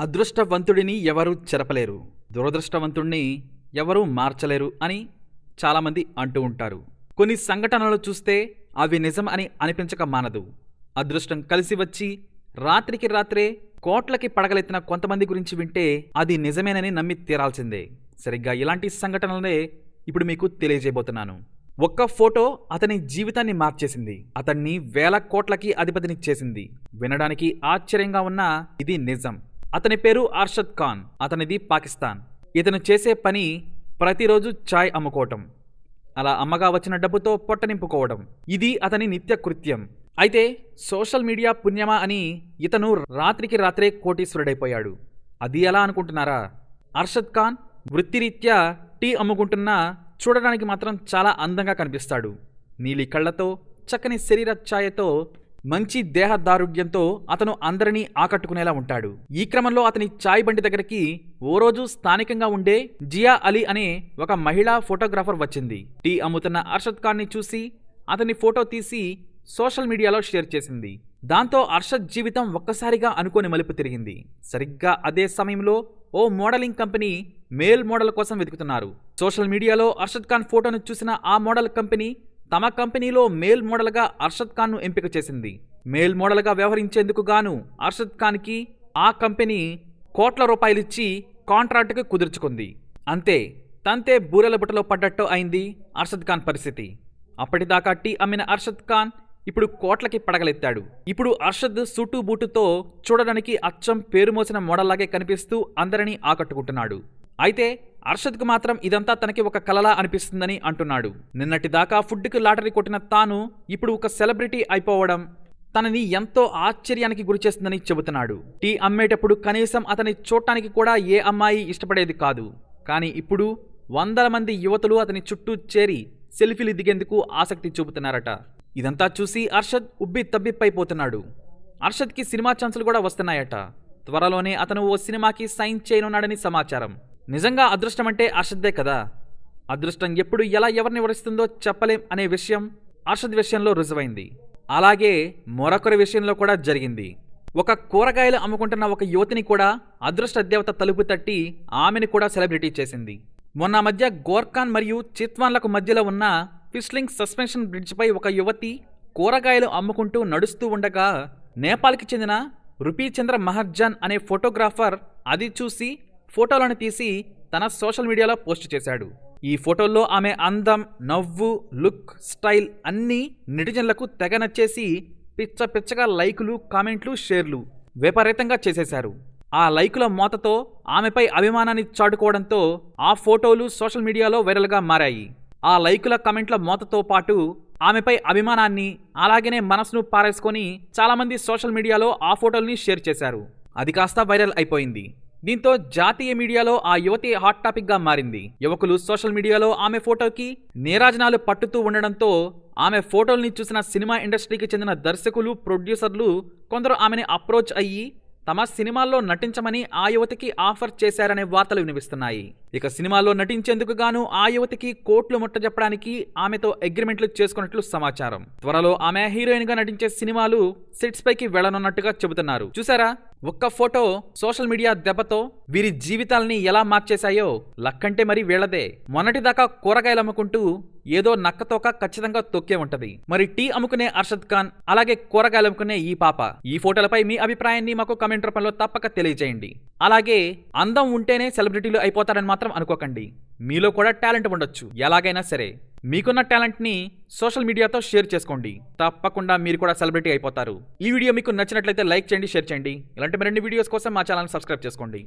అదృష్టవంతుడిని ఎవరూ చెరపలేరు? దురదృష్టవంతుణ్ణి ఎవరూ మార్చలేరు? అని చాలామంది అంటూ ఉంటారు. కొన్ని సంఘటనలు చూస్తే అవి నిజం అని అనిపించక మానదు. అదృష్టం కలిసి వచ్చి రాత్రికి రాత్రే కోట్లకి పడగలెత్తిన కొంతమంది గురించి వింటే అది నిజమేనని నమ్మి తీరాల్సిందే. సరిగ్గా ఇలాంటి సంఘటనలనే ఇప్పుడు మీకు తెలియజేయబోతున్నాను. ఒక్క ఫోటో అతని జీవితాన్ని మార్చేసింది. అతన్ని వేల కోట్లకి అధిపతిని చేసింది వినడానికి ఆశ్చర్యంగా ఉన్నా ఇది నిజం. అతని పేరు అర్షద్ ఖాన్ అతనిది పాకిస్తాన్. ఇతను చేసే పని ప్రతిరోజు చాయ్ అమ్ముకోవటం. అలా అమ్మగా వచ్చిన డబ్బుతో పొట్ట నింపుకోవడం. ఇది అతని నిత్య కృత్యం. అయితే సోషల్ మీడియా పుణ్యమా అని ఇతను రాత్రికి రాత్రే కోటీశ్వరుడైపోయాడు. అది ఎలా అనుకుంటున్నారా? అర్షద్ ఖాన్ వృత్తిరీత్యా టీ అమ్ముకుంటున్నా చూడడానికి మాత్రం చాలా అందంగా కనిపిస్తాడు. నీలి కళ్ళతో చక్కని శరీర ఛాయతో మంచి దేహదారుఢ్యంతో అతను అందరినీ ఆకట్టుకునేలా ఉంటాడు. ఈ క్రమంలో అతని చాయ్ బండి దగ్గరికి ఓ రోజు స్థానికంగా ఉండే జియా అలీ అనే ఒక మహిళా ఫోటోగ్రాఫర్ వచ్చింది. టీ అమ్ముతున్న అర్షద్ ఖాన్ని చూసి అతని ఫోటో తీసి సోషల్ మీడియాలో షేర్ చేసింది. దాంతో అర్షద్ జీవితం ఒక్కసారిగా అనుకోని మలుపు తిరిగింది. సరిగ్గా అదే సమయంలో ఓ మోడలింగ్ కంపెనీ మేల్ మోడల్ కోసం వెతుకుతున్నారు. సోషల్ మీడియాలో అర్షద్ ఖాన్ ఫోటోను చూసిన ఆ మోడల్ కంపెనీ తమ కంపెనీలో మేల్ మోడల్గా అర్షద్ ఖాన్ను ఎంపిక చేసింది. మేల్ మోడల్గా వ్యవహరించేందుకు గాను అర్షద్ ఖాన్కి ఆ కంపెనీ కోట్ల రూపాయలిచ్చి కాంట్రాక్టుకు కుదుర్చుకుంది. అంతే తంతే బూరెల బుట్టలో పడ్డట్టు అయింది అర్షద్ ఖాన్ పరిస్థితి. అప్పటిదాకా టీ అమ్మిన అర్షద్ ఖాన్ ఇప్పుడు కోట్లకి పడగలెత్తాడు. ఇప్పుడు అర్షద్ సూటు బూటుతో చూడడానికి అచ్చం పేరు మోసిన మోడల్లాగే కనిపిస్తూ అందరినీ ఆకట్టుకుంటున్నాడు. అయితే అర్షద్కు మాత్రం ఇదంతా తనకి ఒక కలలా అనిపిస్తుందని అంటున్నాడు. నిన్నటి దాకా ఫుడ్కి లాటరీ కొట్టిన తాను ఇప్పుడు ఒక సెలబ్రిటీ అయిపోవడం తనని ఎంతో ఆశ్చర్యానికి గురిచేస్తుందని చెబుతున్నాడు. టీ అమ్మేటప్పుడు కనీసం అతని చూడటానికి కూడా ఏ అమ్మాయి ఇష్టపడేది కాదు. కానీ ఇప్పుడు వందల మంది యువతులు అతని చుట్టూ చేరి సెల్ఫీలు దిగేందుకు ఆసక్తి చూపుతున్నారట. ఇదంతా చూసి అర్షద్ ఉబ్బి తబ్బిప్పైపోతున్నాడు. అర్షద్కి సినిమా ఛాన్సులు కూడా వస్తున్నాయట. త్వరలోనే అతను ఓ సినిమాకి సైన్ చేయనున్నాడని సమాచారం. నిజంగా అదృష్టం అంటే అర్షద్దే కదా? అదృష్టం ఎప్పుడు ఎలా ఎవరిని వరిస్తుందో చెప్పలేం అనే విషయం అర్షద్ విషయంలో రుజువైంది. అలాగే మరొకరి విషయంలో కూడా జరిగింది. ఒక కూరగాయలు అమ్ముకుంటున్న ఒక యువతిని కూడా అదృష్ట దేవత తలుపు తట్టి ఆమెను కూడా సెలబ్రిటీ చేసింది. మొన్న మధ్య గోర్ఖాన్ మరియు చిత్వాన్లకు మధ్యలో ఉన్న ఫిస్లింగ్ సస్పెన్షన్ బ్రిడ్జ్పై ఒక యువతి కూరగాయలు అమ్ముకుంటూ నడుస్తూ ఉండగా నేపాల్కి చెందిన రుపీచంద్ర మహర్జాన్ అనే ఫోటోగ్రాఫర్ అది చూసి ఫోటోలను తీసి తన సోషల్ మీడియాలో పోస్ట్ చేశాడు. ఈ ఫోటోల్లో ఆమె అందం నవ్వు లుక్ స్టైల్ అన్నీ నెటిజన్లకు తెగ నచ్చేసి పిచ్చ పిచ్చగా లైకులు కామెంట్లు షేర్లు విపరీతంగా చేసేశారు. ఆ లైకుల మోతతో ఆమెపై అభిమానాన్ని చాటుకోవడంతో ఆ ఫోటోలు సోషల్ మీడియాలో వైరల్గా మారాయి. ఆ లైకుల కమెంట్ల మోతతో పాటు ఆమెపై అభిమానాన్ని అలాగనే మనసును పారేసుకొని చాలామంది సోషల్ మీడియాలో ఆ ఫోటోల్ని షేర్ చేశారు. అది కాస్త వైరల్ అయిపోయింది. దీంతో జాతీయ మీడియాలో ఆ యువతి హాట్ టాపిక్గా మారింది. యువకులు సోషల్ మీడియాలో ఆమె ఫోటోకి నీరాజనాలు పట్టుతూ ఉండడంతో ఆమె ఫోటోల్ని చూసిన సినిమా ఇండస్ట్రీకి చెందిన దర్శకులు ప్రొడ్యూసర్లు కొందరు ఆమెని అప్రోచ్ అయ్యి తమ సినిమాల్లో నటించమని ఆ యువతికి ఆఫర్ చేశారనే వార్తలు వినిపిస్తున్నాయి. ఇక సినిమాల్లో నటించేందుకు గాను ఆ యువతికి కోట్లు ముట్టజెప్పడానికి ఆమెతో అగ్రిమెంట్లు చేసుకున్నట్లు సమాచారం. త్వరలో ఆమె హీరోయిన్గా నటించే సినిమాలు సెట్స్ పైకి వెళ్ళనున్నట్టుగా చెబుతున్నారు. చూసారా ఒక్క ఫోటో సోషల్ మీడియా దెబ్బతో వీరి జీవితాల్ని ఎలా మార్చేశాయో లక్కంటే మరి వీళ్ళదే. మొన్నటిదాకా కూరగాయలు అమ్ముకుంటూ ఏదో నక్కతోక ఖచ్చితంగా తొక్కే ఉంటది. మరి టీ అమ్ముకునే అర్షద్ ఖాన్ అలాగే కూరగాయలు అమ్ముకునే ఈ పాప. ఈ ఫోటోలపై మీ అభిప్రాయాన్ని మాకు కమెంట్ రూపంలో తప్పక తెలియజేయండి. అలాగే అందం ఉంటేనే సెలబ్రిటీలు అయిపోతారని మాత్రం అనుకోకండి. మీలో కూడా టాలెంట్ ఉండొచ్చు. ఎలాగైనా సరే. మీకున్న టాలెంట్ని సోషల్ మీడియాతో షేర్ చేసుకోండి. తప్పకుండా మీరు కూడా సెలబ్రిటీ అయిపోతారు. ఈ వీడియో మీకు నచ్చినట్లయితే లైక్ చేయండి షేర్ చేయండి. ఇలాంటి మరిన్ని వీడియోస్ కోసం మా ఛానల్ సబ్స్క్రైబ్ చేసుకోండి.